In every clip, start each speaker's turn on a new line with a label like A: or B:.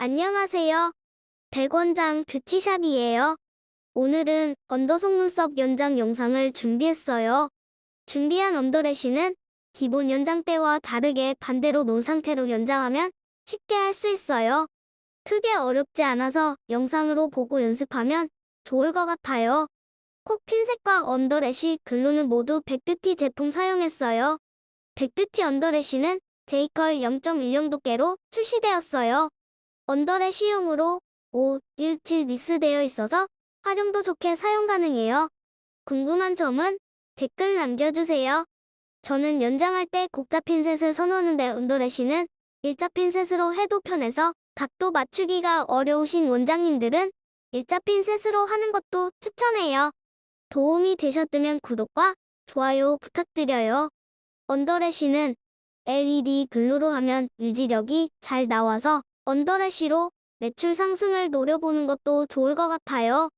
A: 안녕하세요. 백원장 뷰티샵이에요. 오늘은 언더 속눈썹 연장 영상을 준비했어요. 준비한 언더래쉬는 기본 연장대와 다르게 반대로 놓은 상태로 연장하면 쉽게 할 수 있어요. 크게 어렵지 않아서 영상으로 보고 연습하면 좋을 것 같아요. 콕 핀셋과 언더래쉬 글루는 모두 백드티 제품 사용했어요. 백드티 언더래쉬는 제이컬 0.1용 두께로 출시되었어요. 언더래쉬용으로 5, 1, 7 믹스되어 있어서 활용도 좋게 사용 가능해요. 궁금한 점은 댓글 남겨주세요. 저는 연장할 때 곡자 핀셋을 선호하는데 언더래쉬는 일자 핀셋으로 해도 편해서 각도 맞추기가 어려우신 원장님들은 일자 핀셋으로 하는 것도 추천해요. 도움이 되셨다면 구독과 좋아요 부탁드려요. 언더래쉬는 LED 글루로 하면 유지력이 잘 나와서 언더래쉬로 매출 상승을 노려보는 것도 좋을 것 같아요.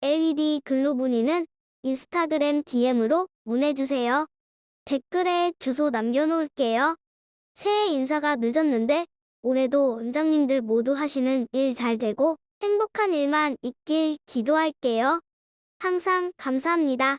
A: LED 글루 문의는 인스타그램 DM으로 문의주세요. 댓글에 주소 남겨놓을게요. 새해 인사가 늦었는데 올해도 원장님들 모두 하시는 일 잘 되고 행복한 일만 있길 기도할게요. 항상 감사합니다.